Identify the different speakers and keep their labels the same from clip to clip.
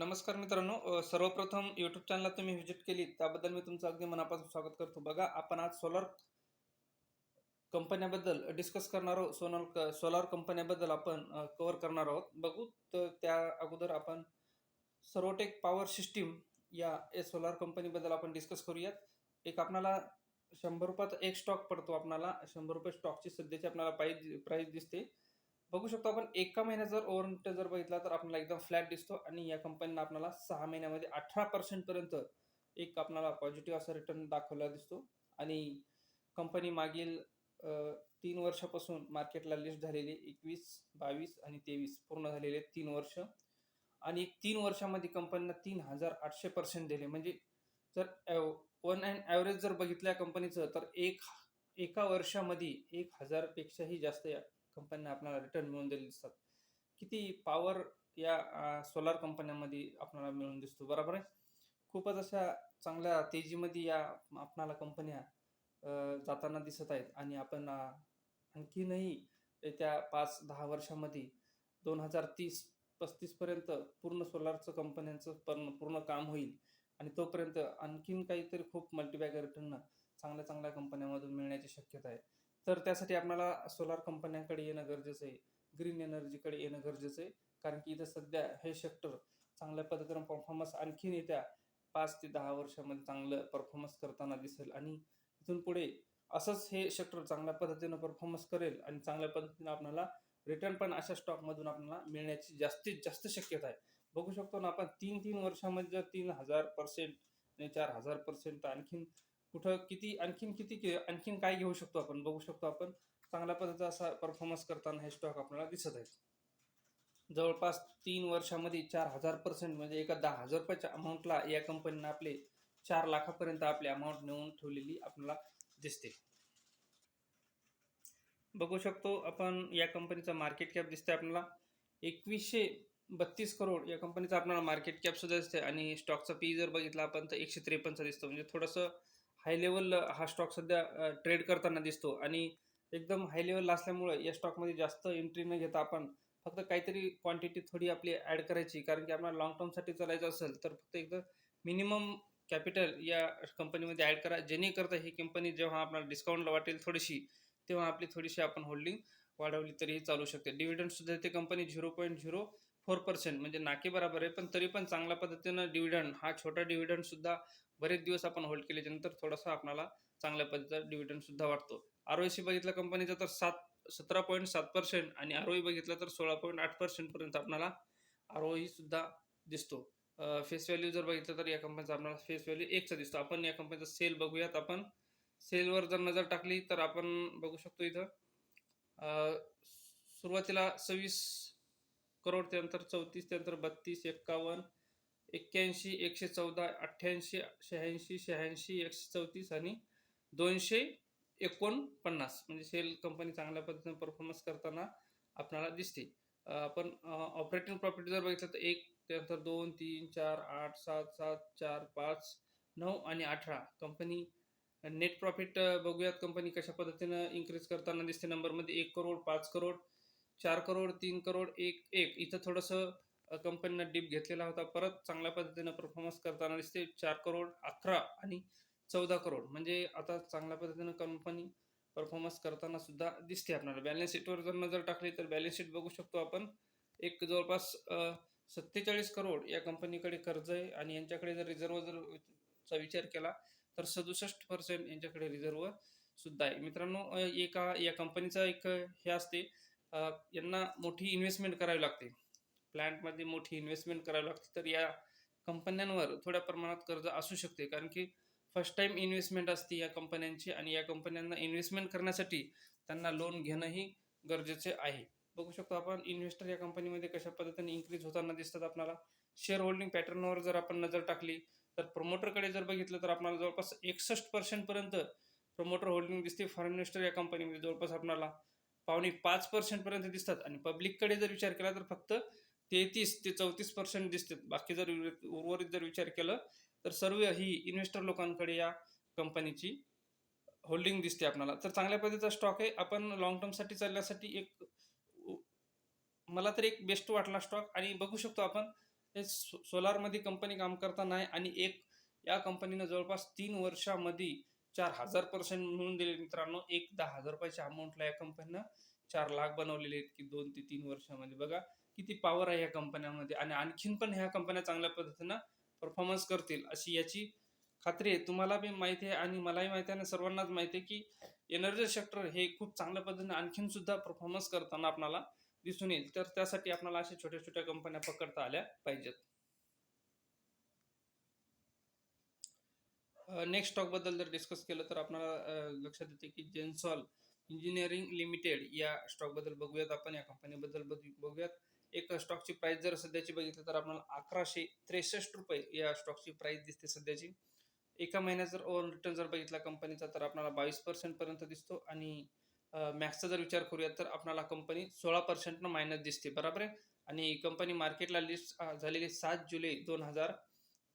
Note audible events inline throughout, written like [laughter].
Speaker 1: नमस्कार मित्रांनो सर्वप्रथम यूट्यूब चॅनलला तुम्ही व्हिजिट केली त्याबद्दल मी तुमचं अगदी मनापासून स्वागत करतो. बघा आपण आज सोलर कंपन्याबद्दल डिस्कस करणार आहोत. सोनल सोलार कंपन्याबद्दल आपण कव्हर करणार आहोत. बघू तर त्या अगोदर आपण सर्वटेक पॉवर सिस्टीम या सोलार कंपनीबद्दल आपण डिस्कस करूयात. एक आपणाला शंभर रुपयाचा एक स्टॉक पडतो आपणाला. शंभर रुपये स्टॉकची सध्याची आपल्याला प्राईज प्राईज दिसते. बघू शकतो आपण एका महिन्यात जर ओव्हरनिट जर बघितला तर आपल्याला एकदम फ्लॅट दिसतो आणि या कंपनीनं आपल्याला सहा महिन्यामध्ये अठरा पर्सेंट पर्यंत एक आपल्याला पॉझिटिव्ह असा रिटर्न दाखवला दिसतो. आणि कंपनी मागील तीन वर्षापासून मार्केटला लिस्ट झालेली एकवीस बावीस आणि तेवीस पूर्ण झालेले तीन वर्ष. आणि तीन वर्षामध्ये कंपनीनं तीन हजार आठशे पर्सेंट दिले. म्हणजे जर वन अँड ॲव्हरेज जर बघितल्या कंपनीचं तर एक एका वर्षामध्ये एक हजारपेक्षाही जास्त या कंपन्या आपल्याला रिटर्न मिळून दिले दिसतात. किती पॉवर या सोलार कंपन्यांमध्ये आपल्याला मिळून दिसतो बरोबर आहे? खूपच अशा चांगल्या तेजीमध्ये या आपणाला कंपन्या जाताना दिसत आहेत. आणि आपण आणखीनही येत्या पाच दहा वर्षामध्ये दोन हजार तीस पस्तीसपर्यंत पूर्ण सोलारचं कंपन्यांचं पूर्ण पूर्ण काम होईल. आणि तोपर्यंत आणखीन काहीतरी खूप मल्टीबॅगर रिटर्न चांगल्या चांगल्या कंपन्यांमधून मिळण्याची शक्यता आहे. तर त्यासाठी आपल्याला सोलार कंपन्यांकडे येणं गरजेचं आहे. ग्रीन एनर्जीकडे येणं गरजेचं आहे. कारण की इथं सध्या हे सेक्टर चांगल्या पद्धतीनं परफॉर्मन्स आणखीन येत्या पाच ते दहा वर्षामध्ये चांगलं परफॉर्मन्स करताना दिसेल. आणि इथून पुढे असंच हे सेक्टर चांगल्या पद्धतीनं परफॉर्मन्स करेल आणि चांगल्या पद्धतीनं आपल्याला रिटर्न पण अशा स्टॉकमधून आपल्याला मिळण्याची जास्तीत जास्त शक्यता आहे. बघू शकतो ना आपण तीन तीन वर्षामध्ये जर तीन हजार पर्सेंट आणि चार हजार पर्सेंट तर आणखीन कुठं किती आणखीन किती आणखीन काय घेऊ शकतो आपण? बघू शकतो आपण. चांगल्या पद्धतीचा असा परफॉर्मन्स करताना हे स्टॉक आपल्याला दिसत आहेत. जवळपास तीन वर्षामध्ये चार हजार पर्सेंट म्हणजे एका दहा हजार रुपयाच्या अमाऊंटला या कंपनीनं आपले चार लाखापर्यंत आपली अमाऊंट नेऊन ठेवलेली आपल्याला दिसते. बघू शकतो आपण या कंपनीचा मार्केट कॅप दिसते आपल्याला. एकवीसशे बत्तीस करोड या कंपनीचा आपल्याला मार्केट कॅप सुद्धा दिसते आणि स्टॉकचा पी जर बघितला आपण तर एकशे त्रेपन्नचा दिसतो. म्हणजे थोडंसं हाय लेवल हा स्टॉक सध्या ट्रेड करताना दिसतो. आणि एकदम हाय लेवलला असल्यामुळे या स्टॉकमध्ये जास्त एंट्री न घेता आपण फक्त काहीतरी क्वांटिटी थोडी आपली ॲड करायची. कारण की आपल्याला लॉंग टर्मसाठी चालायचं असेल तर फक्त एकदम मिनिमम कॅपिटल या कंपनीमध्ये ॲड करा. जेणेकरता ही कंपनी जेव्हा आपल्याला डिस्काउंटला वाटेल थोडीशी तेव्हा आपली थोडीशी आपण होल्डिंग वाढवली तरीही चालू शकते. डिव्हिडंडसुद्धा ते company zero point zero four percent म्हणजे नाके बरोबर आहे पण तरी पण चांगल्या पद्धतीनं डिव्हिडंड हा छोटा डिव्हिडंडसुद्धा बरेच दिवस आपण होल्ड केल्याच्यानंतर थोडासा आपल्याला चांगल्या पद्धतीचा डिव्हिडंड सुद्धा वाटतो आर सी बघितलं कंपनीचा तर सात सतरा पॉईंट सात पर्सेंट आणि आर बघितलं तर सोळा पॉईंट आठ पर्सेंटपर्यंत आपल्याला आर सुद्धा दिसतो. फेस व्हॅल्यू जर बघितलं तर या कंपनीचा आपल्याला फेस व्हॅल्यू एकचा दिसतो. आपण या कंपनीचा सेल बघूयात आपण. सेलवर जर नजर टाकली तर आपण बघू शकतो इथं. सुरुवातीला सव्वीस करोड त्यानंतर चौतीस त्यानंतर बत्तीस एक्कावन्न एक्क्याऐंशी एकशे चौदा अठ्ठ्याऐंशी शहाऐंशी शहाऐंशी एकशे चौतीस आणि दोनशे एकोणपन्नास. म्हणजे सेल कंपनी चांगल्या पद्धतीने परफॉर्मन्स करताना आपल्याला दिसते. आपण ऑपरेटिंग प्रॉफिट जर बघितलं तर एक त्यानंतर दोन तीन चार आठ सात सात चार पाच नऊ आणि अठरा. कंपनी नेट प्रॉफिट बघूयात कंपनी कशा पद्धतीनं इन्क्रीज करताना दिसते. नंबरमध्ये एक करोड पाच करोड चार करोड तीन करोड एक एक. इथं थोडंसं कंपनीनं डीप घेतलेला होता. परत चांगल्या पद्धतीनं परफॉर्मन्स करताना दिसते. चार करोड अकरा आणि चौदा करोड. म्हणजे आता चांगल्या पद्धतीनं कंपनी परफॉर्मन्स करताना सुद्धा दिसते आपल्याला. बॅलन्स शीटवर जर नजर टाकली तर बॅलन्स शीट बघू शकतो आपण. एक जवळपास सत्तेचाळीस करोड या कंपनीकडे कर्ज आहे आणि यांच्याकडे जर रिझर्व जर चा विचार केला तर सदुसष्ट पर्सेंट यांच्याकडे रिझर्व सुद्धा आहे. मित्रांनो एका या कंपनीचा एक हे असते यांना मोठी इन्व्हेस्टमेंट करावी लागते. प्लॅन्टमध्ये मोठी इन्व्हेस्टमेंट करावी लागते तर या कंपन्यांवर थोड्या प्रमाणात कर्ज असू शकते. कारण की फर्स्ट टाइम इन्व्हेस्टमेंट असते या कंपन्यांची आणि या कंपन्यांना इन्व्हेस्टमेंट करण्यासाठी त्यांना लोन घेणंही गरजेचे आहे. बघू शकतो आपण इन्व्हेस्टर या कंपनीमध्ये कशा पद्धतीने इन्क्रीज होताना दिसतात आपल्याला. शेअर होल्डिंग पॅटर्नवर जर आपण नजर टाकली तर प्रमोटरकडे जर बघितलं तर आपल्याला जवळपास एकसष्ट पर्सेंटपर्यंत प्रमोटर होल्डिंग दिसते. फॉरेन इन्व्हेस्टर या कंपनीमध्ये जवळपास आपल्याला पावणे पाच पर्सेंटपर्यंत दिसतात. आणि पब्लिककडे जर विचार केला तर फक्त तेहतीस ते चौतीस पर्सेंट दिसतात बाकी जर उर्वरित उर्वरित जर विचार केलं तर सर्व ही इन्व्हेस्टर लोकांकडे या कंपनीची होल्डिंग दिसते आपल्याला. तर चांगल्या पद्धतीचा स्टॉक आहे. आपण लॉंग टर्मसाठी चालण्यासाठी एक मला तर एक बेस्ट वाटला स्टॉक आणि बघू शकतो आपण हे सो सोलारमध्ये कंपनी काम करताना आहे आणि एक या कंपनीनं जवळपास तीन वर्षामध्ये चार हजार पर्सेंट मिळून दिले. मित्रांनो एक दहा हजार रुपयाच्या अमाऊंटला या कंपनीनं चार लाख बनवलेले आहेत की दोन ते तीन वर्षामध्ये. बघा किती पॉवर आहे या कंपन्यामध्ये आणि आणखीन पण ह्या कंपन्या चांगल्या पद्धतीनं परफॉर्मन्स करतील अशी याची खात्री आहे. तुम्हाला बी माहिती आहे आणि मलाही माहिती आहे आणि सर्वांनाच माहिती आहे की एनर्जी सेक्टर हे खूप चांगल्या पद्धतीने आणखीन सुद्धा परफॉर्मन्स करताना आपणाला दिसून येईल. तर त्यासाठी आपल्याला अशा छोट्या छोट्या कंपन्या पकडता आल्या पाहिजेत. नेक्स्ट स्टॉकबद्दल जर डिस्कस केलं तर आपल्याला लक्षात येते की जेन्सॉल इंजिनिअरिंग लिमिटेड या स्टॉकबद्दल बघूयात आपण या कंपनीबद्दल बघूयात. एक स्टॉकची प्राइस जर सध्याची बघितली तर आपल्याला अकराशे त्रेसष्ट रुपये या स्टॉकची प्राईस दिसते सध्याची. एका महिन्यात जर ओव्हर रिटर्न जर बघितला कंपनीचा तर आपल्याला बावीस पर्सेंटपर्यंत दिसतो. आणि मॅक्सचा जर विचार करूयात तर आपल्याला कंपनी सोळा पर्सेंटनं मायनस दिसते. बरोबर आहे? आणि कंपनी मार्केटला लिस्ट झालेली सात जुलै दोन हजार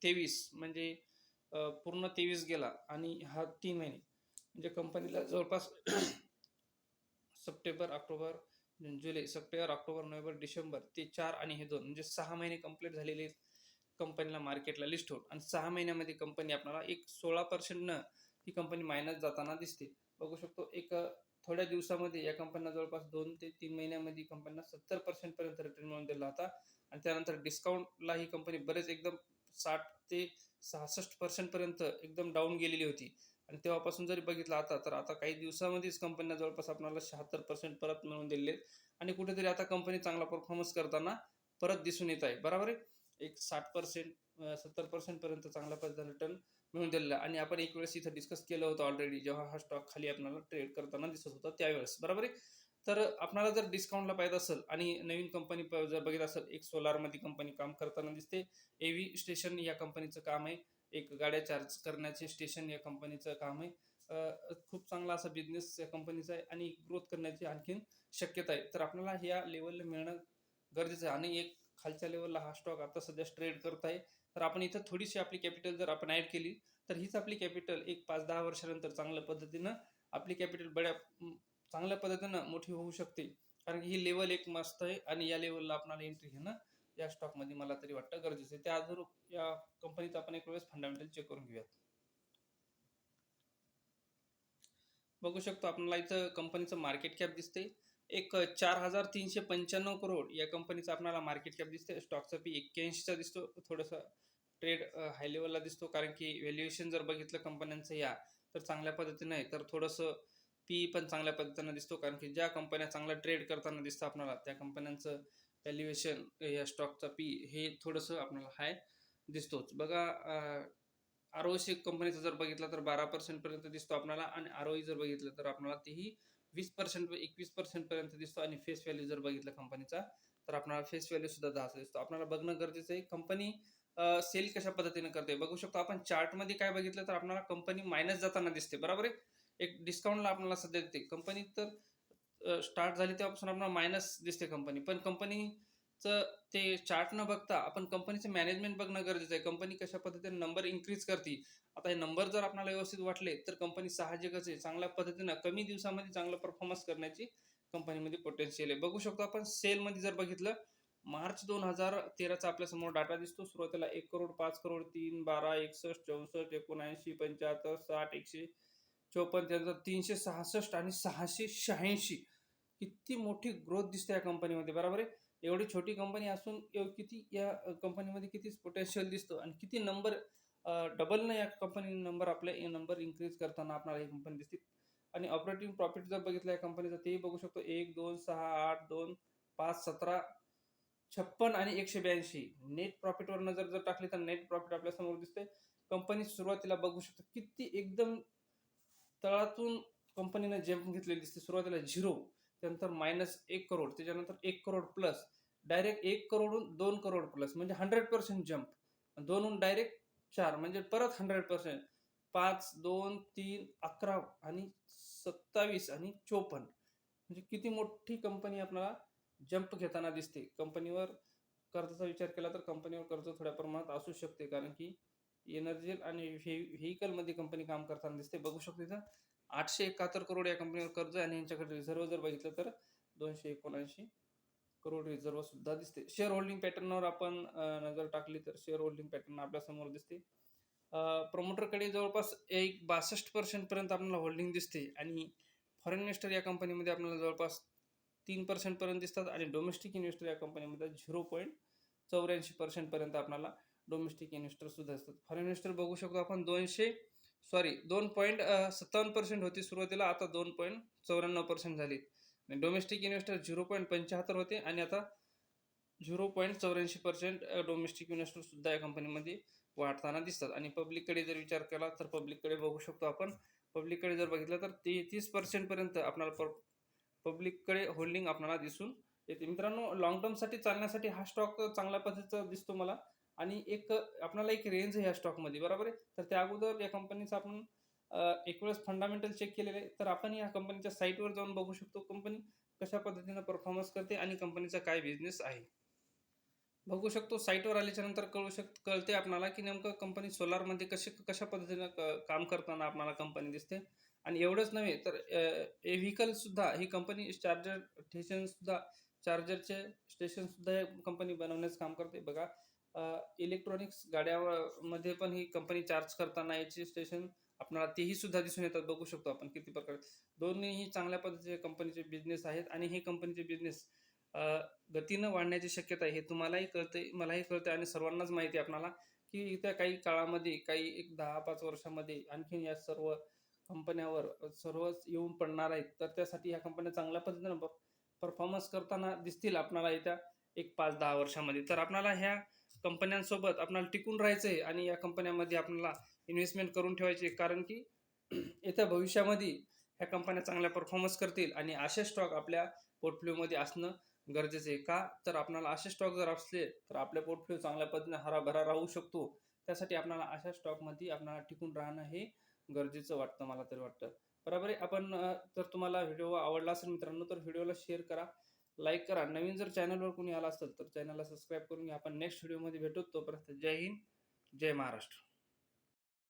Speaker 1: तेवीस. म्हणजे पूर्ण तेवीस गेला. आणि हा तीन महिने. म्हणजे कंपनीला जवळपास [coughs] सप्टेंबर ऑक्टोबर जुलै सप्टेंबर ऑक्टोबर नोव्हेंबर डिसेंबर ते चार आणि हे दोन म्हणजे सहा महिने कंप्लीट झालेले कंपनीला मार्केटला लिस्ट होऊन. आणि सहा महिन्यामध्ये कंपनी आपल्याला एक सोळा पर्सेंटनं ही कंपनी मायनस जाताना दिसते. बघू शकतो एक थोड्या दिवसामध्ये या कंपनीला जवळपास दोन ते तीन महिन्यामध्ये कंपनीला सत्तर पर्सेंटपर्यंत रिटर्न मिळून दिला होता. आणि त्यानंतर डिस्काउंटला ही कंपनी बरेच एकदम साठ ते सहासष्ट पर्सेंटपर्यंत एकदम डाऊन गेलेली होती. आणि तेव्हापासून जरी बघितलं आता तर आता काही दिवसामध्येच कंपन्या जवळपास आपल्याला शहात्तर पर्सेंट परत मिळवून दिलेले आहेत. आणि कुठेतरी आता कंपनी चांगला परफॉर्मन्स करताना परत दिसून येत आहे. बरोबर आहे? एक साठ पर्सेंट सत्तर पर्सेंटपर्यंत चांगला पद्धतीने रिटर्न मिळून दिलेला आणि आपण एक वेळेस इथं डिस्कस केलं होतं ऑलरेडी जेव्हा हा स्टॉक खाली आपल्याला ट्रेड करताना दिसत होता त्यावेळेस. बरोबर आहे? तर आपणाला जर डिस्काउंटला पाहिजे असेल आणि नवीन कंपनी जर बघित असेल एक सोलारमध्ये कंपनी काम करताना दिसते. एव्ही स्टेशन या कंपनीचं काम आहे. एक गाड्या चार्ज करण्याचे स्टेशन या कंपनीचं काम आहे. खूप चांगला असा बिझनेस या कंपनीचा आहे आणि ग्रोथ करण्याची आणखीन शक्यता आहे. तर आपल्याला ह्या लेवलला मिळणं गरजेचं आहे. आणि एक खालच्या लेवलला हा स्टॉक आता सध्या ट्रेड करत आहे. तर आपण इथं थोडीशी आपली कॅपिटल जर आपण ॲड केली तर हीच आपली कॅपिटल एक पाच दहा वर्षानंतर चांगल्या पद्धतीनं आपली कॅपिटल बड्या चांगल्या पद्धतीनं मोठी होऊ शकते. कारण की ही लेवल एक मस्त आहे आणि या लेवलला आपणाला एंट्री घेणं या स्टॉकमध्ये मला तरी वाटतं गरजेचं आहे. त्या आधार या कंपनीचा आपण एक वेळेस फंडामेंटल चेक करून घेऊयात. बघू शकतो आपल्याला इथं कंपनीचं मार्केट कॅप दिसते एक चार हजार तीनशे पंच्याण्णव करोड या कंपनीचा आपल्याला मार्केट कॅप दिसते स्टॉकचा पी एक्क्याऐंशीचा दिसतो. थोडंसं ट्रेड हाय लेवलला दिसतो. कारण की व्हॅल्युएशन जर बघितलं कंपन्यांचं या तर चांगल्या पद्धतीनं आहे. तर थोडंसं पी पण चांगल्या पद्धतीनं दिसतो. कारण की ज्या कंपन्या चांगला ट्रेड करताना दिसतं आपल्याला त्या कंपन्यांचं व्हॅल्युएशन eh, या स्टॉकचा पी हे थोडंसं आपल्याला हाय दिसतोच. बघा आर ओ सी कंपनीचा जर बघितलं तर बारा पर्सेंटपर्यंत दिसतो आपल्याला आणि आर ओ जर बघितलं तर आपल्याला तेही वीस पर्सेंट एकवीस पर्सेंटपर्यंत दिसतो आणि फेस व्हॅल्यू जर बघितलं कंपनीचा तर आपल्याला फेस व्हॅल्यू सुद्धा दहाचा दिसतो. आपल्याला बघणं गरजेचं आहे कंपनी सेल कशा पद्धतीने करते बघू शकतो आपण चार्टमध्ये काय बघितलं तर आपल्याला कंपनी मायनस जाताना दिसते बरोबर आहे? एक डिस्काउंटला आपल्याला सध्या देते. कंपनी तर स्टार्ट झाली तेव्हापासून आपल्याला मायनस दिसते कंपनी पण कंपनीचं ते चार्ट न बघता आपण कंपनीचं मॅनेजमेंट बघणं गरजेचं आहे. कंपनी कशा पद्धतीने नंबर इन्क्रीज करते? आता हे नंबर जर आपल्याला व्यवस्थित वाटले तर कंपनी साहजिकच आहे चांगल्या पद्धतीनं कमी दिवसामध्ये चांगलं परफॉर्मन्स करण्याची कंपनीमध्ये पोटेन्शियल आहे. बघू शकतो आपण सेलमध्ये जर बघितलं मार्च दोन हजार तेराचा आपल्यासमोर डाटा दिसतो. सुरुवातीला एक करोड पाच करोड तीन बारा एकसष्ट चौसष्ट एकोणऐंशी पंच्याहत्तर साठ एकशे चोपन्न त्यानंतर तीनशे सहासष्ट आणि सहाशे शहाऐंशी. किती मोठी ग्रोथ दिसते या कंपनीमध्ये बरोबर आहे? एवढी छोटी कंपनी असून एव- किती या कंपनीमध्ये किती पोटेन्शियल दिसतो आणि किती नंबर डबलनं या कंपनी नंबर आपल्या नंबर इन्क्रीज करताना आपल्याला ही कंपनी दिसते. आणि ऑपरेटिंग प्रॉफिट जर बघितलं या कंपनीचं तेही बघू शकतो. एक दोन सहा आठ दोन पाच सतरा छप्पन आणि एकशे ब्याऐंशी. नेट प्रॉफिटवर नजर जर टाकली तर नेट प्रॉफिट आपल्यासमोर दिसते कंपनी सुरुवातीला बघू शकतो किती एकदम तळातून कंपनीनं जम्प घेतलेली दिसते. सुरुवातीला झिरो त्यानंतर मायनस एक करोड त्याच्यानंतर एक करोड प्लस डायरेक्ट एक करोडहून दोन करोड प्लस म्हणजे हंड्रेड पर्सेंट जम्प दोनहून डायरेक्ट चार म्हणजे परत हंड्रेड पर्सेंट पाच दोन तीन अकरा आणि सत्तावीस आणि चोपन्न. म्हणजे किती मोठी कंपनी आपल्याला जंप घेताना दिसते. कंपनीवर कर्जाचा विचार केला तर कंपनीवर कर्ज थोड्या प्रमाणात असू शकते. कारण की एनर्जी आणि व्हेकलमध्ये कंपनी काम करताना दिसते. बघू शकते तर आठशे एकाहत्तर करोड या कंपनीवर कर्ज आणि यांच्याकडे रिझर्व जर बघितलं तर दोनशे एकोणऐंशी करोड रिझर्व्ह सुद्धा दिसते. शेअर होल्डिंग पॅटर्नवर आपण नजर टाकली तर शेअर होल्डिंग पॅटर्न आपल्यासमोर दिसते. प्रमोटरकडे जवळपास एक बासष्ट पर्सेंटपर्यंत आपल्याला होल्डिंग दिसते आणि फॉरेन इन्व्हेस्टर या कंपनीमध्ये आपल्याला जवळपास तीन पर्सेंटपर्यंत दिसतात आणि डोमेस्टिक इन्व्हेस्टर या कंपनीमध्ये झिरो पॉईंट चौऱ्याऐंशी पर्सेंटपर्यंत आपल्याला डोमेस्टिक इन्व्हेस्टर सुद्धा असतात फॉरेन इन्व्हेस्टर बघू शकतो आपण दोनशे सॉरी दोन पॉईंट सत्तावन्न पर्सेंट होती सुरुवातीला आता दोन पॉईंट चौऱ्याण्णव पर्सेंट झाली. डोमेस्टिक इन्व्हेस्टर झिरो पॉईंट पंच्याहत्तर होते आणि आता झिरो पॉईंट चौऱ्याऐंशी पर्सेंट डोमेस्टिक इन्व्हेस्टरसुद्धा या कंपनीमध्ये वाढताना दिसतात. आणि पब्लिककडे जर विचार केला तर पब्लिककडे बघू शकतो आपण. पब्लिककडे जर बघितलं तर ते तीस पर्सेंटपर्यंत आपल्याला पब्लिककडे होल्डिंग आपणाला दिसून येते. मित्रांनो लॉंग टर्मसाठी चालण्यासाठी हा स्टॉक चांगल्या पद्धतीचा दिसतो मला. आणि एक आपल्याला एक रेंज आहे या स्टॉकमध्ये बरोबर आहे? तर त्या अगोदर या कंपनीचा आपण एक वेळेस फंडामेंटल चेक केलेले आहे. तर आपण या कंपनीच्या साईटवर जाऊन बघू शकतो कंपनी कशा पद्धतीनं परफॉर्मन्स करते आणि कंपनीचा काय बिझनेस आहे. बघू शकतो साईटवर आल्याच्यानंतर कळू शक कळते आपणाला की नेमकं कंपनी सोलारमध्ये कसे कशा पद्धतीनं काम करताना आपणाला कंपनी दिसते. आणि एवढंच नव्हे तर ए व्हेकलसुद्धा ही कंपनी चार्जर स्टेशनसुद्धा चार्जरचे स्टेशनसुद्धा कंपनी बनवण्याचं काम करते. बघा इलेक्ट्रॉनिक्स गाड्यामध्ये पण ही कंपनी चार्ज करताना याची स्टेशन आपणाला तेही सुद्धा दिसून येतात. बघू शकतो आपण किती प्रकारे. दोन्हीही चांगल्या पद्धतीचे कंपनीचे बिझनेस आहेत आणि हे कंपनीचे बिझनेस गतीनं वाढण्याची शक्यता आहे. हे तुम्हालाही कळते मलाही कळते आणि सर्वांनाच माहिती आहे आपणाला की येत्या काही काळामध्ये काही एक दहा पाच वर्षामध्ये आणखीन या सर्व कंपन्यावर सर्वच येऊन पडणार आहेत. तर त्यासाठी ह्या कंपन्या चांगल्या पद्धतीनं परफॉर्मन्स करताना दिसतील आपणाला येत्या एक पाच दहा वर्षामध्ये. तर आपणाला ह्या कंपन्यांसोबत आपल्याला टिकून राहायचं आहे आणि या कंपन्यामध्ये आपल्याला इन्व्हेस्टमेंट करून ठेवायची कारण की येत्या भविष्यामध्ये ह्या कंपन्या चांगल्या परफॉर्मन्स करतील आणि असे स्टॉक आपल्या पोर्टफोलिओमध्ये असणं गरजेचं आहे. का? तर आपल्याला असे स्टॉक जर असले तर आपल्या पोर्टफोलिओ चांगल्या पद्धतीने हराभरा राहू शकतो. त्यासाठी आपल्याला अशा स्टॉकमध्ये आपल्याला टिकून राहणं हे गरजेचं वाटतं मला तरी वाटतं. बरोबर आहे? आपण जर तुम्हाला व्हिडिओ आवडला असेल मित्रांनो तर व्हिडिओला शेअर करा. लाईक करा. नवीन जर चॅनलवर कोणी आला असेल तर चॅनलला सबस्क्राईब करून घ्या. आपण नेक्स्ट व्हिडिओमध्ये भेटू. तोपर्यंत जय हिंद जय महाराष्ट्र.